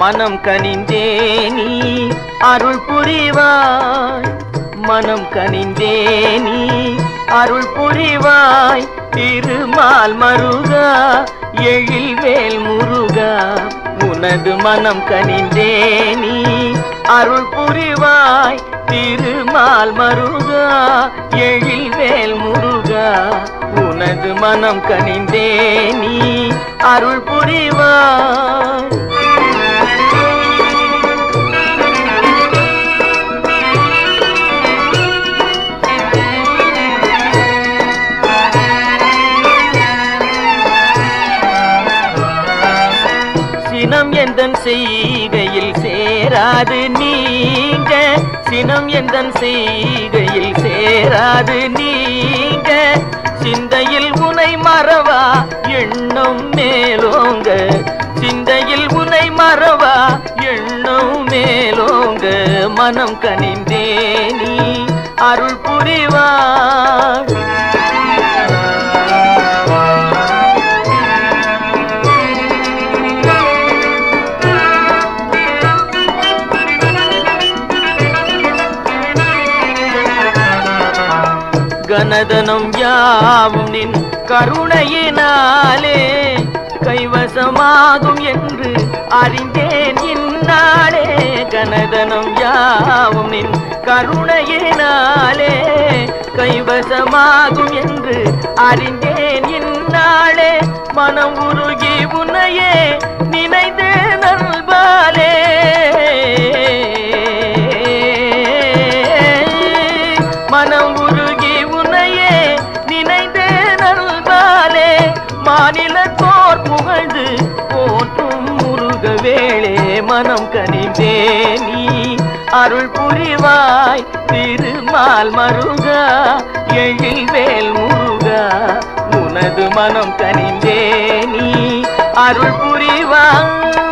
மனம் கனிந்தே நீ அருள் புரிவாய். மனம் கனிந்தே நீ அருள் புரிவாய். திருமால் மருகா எழில் வேல் முருகா. உனது மனம் கனிந்தே நீ அருள் புரிவாய். திருமால் மருகா எழில் வேல் முருகா. உனது மனம் கனிந்தே நீ அருள் புரிவாய். சினம் எந்தன் செய்கையில் சேராது நீங்க? சினம் எந்தன் செய்கையில் சேராது நீங்க? சிந்தையில் உனை மறவா எண்ணம் மேலோங்க? சிந்தையில் உனை மறவா எண்ணம் மேலோங்க? மனம் கனிந்தே நீ அருள் புரிவாய். கனதனம் யாவும் நின் கருணையினாலே கைவசமாகும் என்று அறிந்தேன் இந்நாளே. கனதனம் யாவும் நின் கருணையினாலே கைவசமாகும் என்று அறிந்தேன் இந்நாளே. மனம் உருகி உன்னையே மாநில தோர் புகழ்ந்து போற்றும் முருக வேளே மனம் கனிந்தே நீ. அருள் புரிவாய் திருமால் மருகா. எழில்வேல் முருகா உனது மனம் கனிந்தே நீ. அருள் புரிவாய்